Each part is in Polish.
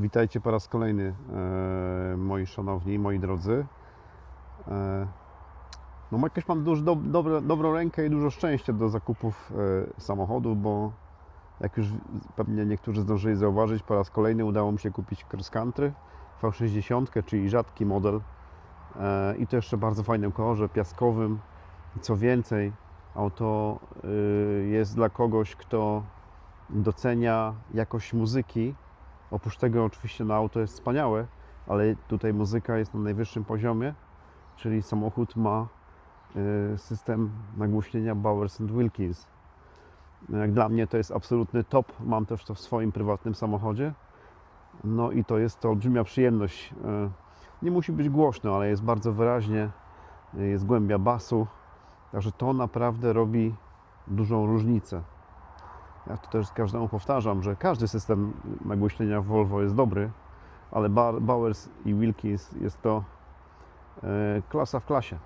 Witajcie po raz kolejny, e, moi szanowni, moi drodzy. E, no jakoś mam dużo, do, dobre, dobrą rękę i dużo szczęścia do zakupów e, samochodu, bo jak już pewnie niektórzy zdążyli zauważyć, po raz kolejny udało mi się kupić cross country V60, czyli rzadki model. I to jeszcze bardzo fajnym kolorze, piaskowym. I co więcej, auto y, jest dla kogoś, kto docenia jakość muzyki. Oprócz tego oczywiście no, auto jest wspaniałe, ale tutaj muzyka jest na najwyższym poziomie, czyli samochód ma y, system nagłośnienia Bowers Wilkins. Jak dla mnie to jest absolutny top. Mam też to w swoim prywatnym samochodzie. No i to jest to olbrzymia przyjemność. Y, Nie musi być głośno, ale jest bardzo wyraźnie, y, jest głębia basu. Także to naprawdę robi dużą różnicę. Ja to też każdemu powtarzam, że każdy system nagłośnienia w Volvo jest dobry, ale Bowers i Wilkins jest to e, klasa w klasie.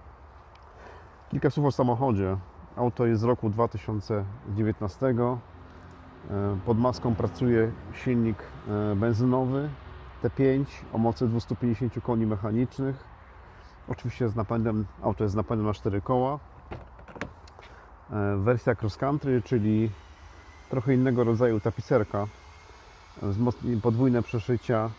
Kilka słów o samochodzie. Auto jest z roku 2019. E, Pod maską pracuje silnik e, benzynowy T5 o mocy 250 koni mechanicznych. Oczywiście z napędem, auto jest z napędem na 4 koła. Wersja cross country, czyli trochę innego rodzaju tapicerka. Wzmocni- Podwójne przeszycia.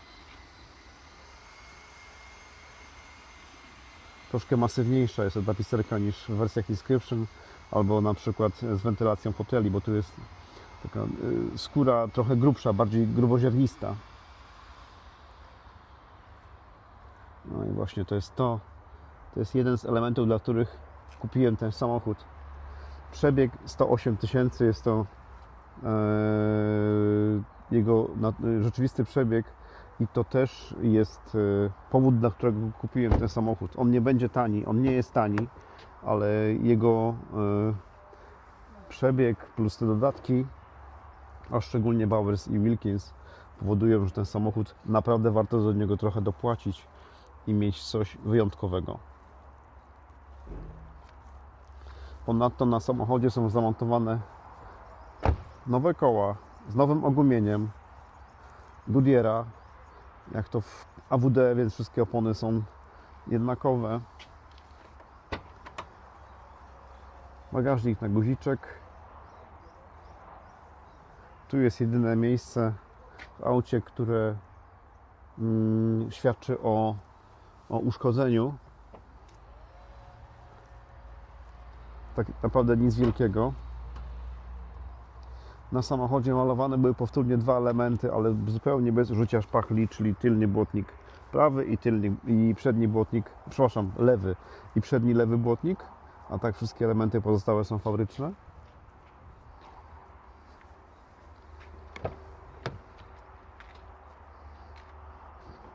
Troszkę masywniejsza jest to tapicerka niż w wersjach Inscription albo na przykład z wentylacją foteli, bo tu jest taka y, skóra trochę grubsza, bardziej gruboziarnista. No i właśnie to jest to. To jest jeden z elementów, dla których kupiłem ten samochód. Przebieg 108 tysięcy jest to jego na- rzeczywisty przebieg i to też jest e, powód, dla którego kupiłem ten samochód. On nie będzie tani, on nie jest tani, ale jego e, przebieg plus te dodatki, a szczególnie Bowers i Wilkins powodują, że ten samochód naprawdę warto do niego trochę dopłacić i mieć coś wyjątkowego. Ponadto na samochodzie są zamontowane nowe koła z nowym ogumieniem Goodyeara, jak to w AWD, więc wszystkie opony są jednakowe. Bagażnik na guziczek. Tu jest jedyne miejsce w aucie, które mm, świadczy o, o uszkodzeniu. Tak naprawdę nic wielkiego. Na samochodzie malowane były powtórnie dwa elementy, ale zupełnie bez użycia szpachli, czyli tylny błotnik prawy i tylny i przedni błotnik, przepraszam, lewy i przedni lewy błotnik, a tak wszystkie elementy pozostałe są fabryczne.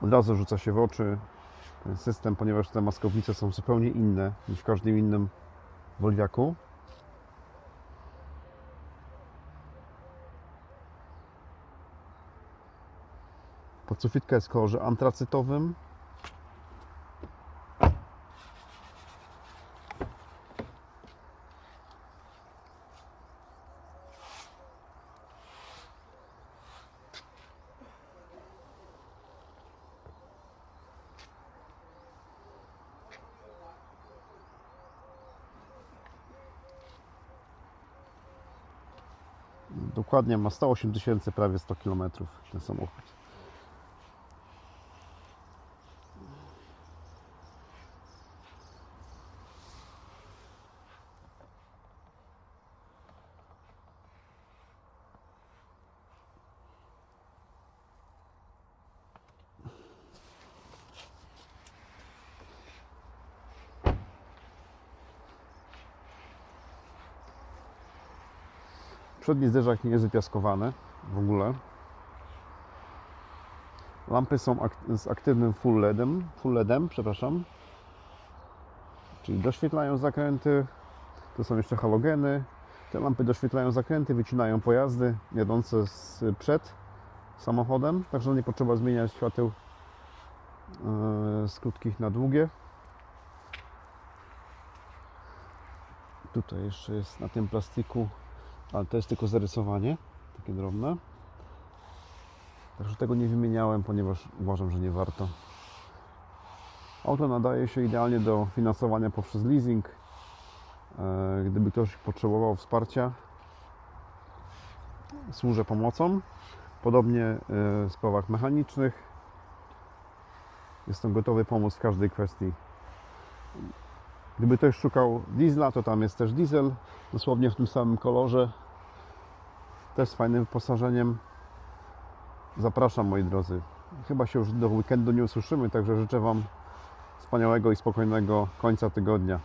Od razu rzuca się w oczy ten system, ponieważ te maskownice są zupełnie inne niż w każdym innym Volviaku. Podsufitka jest w kolorze antracytowym. Dokładnie ma 108 tysięcy, prawie 100 km ten samochód. Przedni zderzak nie jest wypiaskowany w ogóle. Lampy są ak z aktywnym full LEDem, full LEDem, przepraszam. Czyli doświetlają zakręty. Tu są jeszcze halogeny. Te lampy doświetlają zakręty, wycinają pojazdy jadące z przed samochodem, także nie potrzeba zmieniać świateł e, z krótkich na długie. Tutaj jeszcze jest na tym plastiku ale to jest tylko zarysowanie, takie drobne. Także tego nie wymieniałem, ponieważ uważam, że nie warto. Auto nadaje się idealnie do finansowania poprzez leasing. E, Gdyby ktoś potrzebował wsparcia, służę pomocą. Podobnie e, w sprawach mechanicznych. Jestem gotowy pomóc w każdej kwestii. Gdyby ktoś szukał diesla, to tam jest też diesel, dosłownie w tym samym kolorze, też z fajnym wyposażeniem. Zapraszam moi drodzy. Chyba się już do weekendu nie usłyszymy, także życzę Wam wspaniałego i spokojnego końca tygodnia.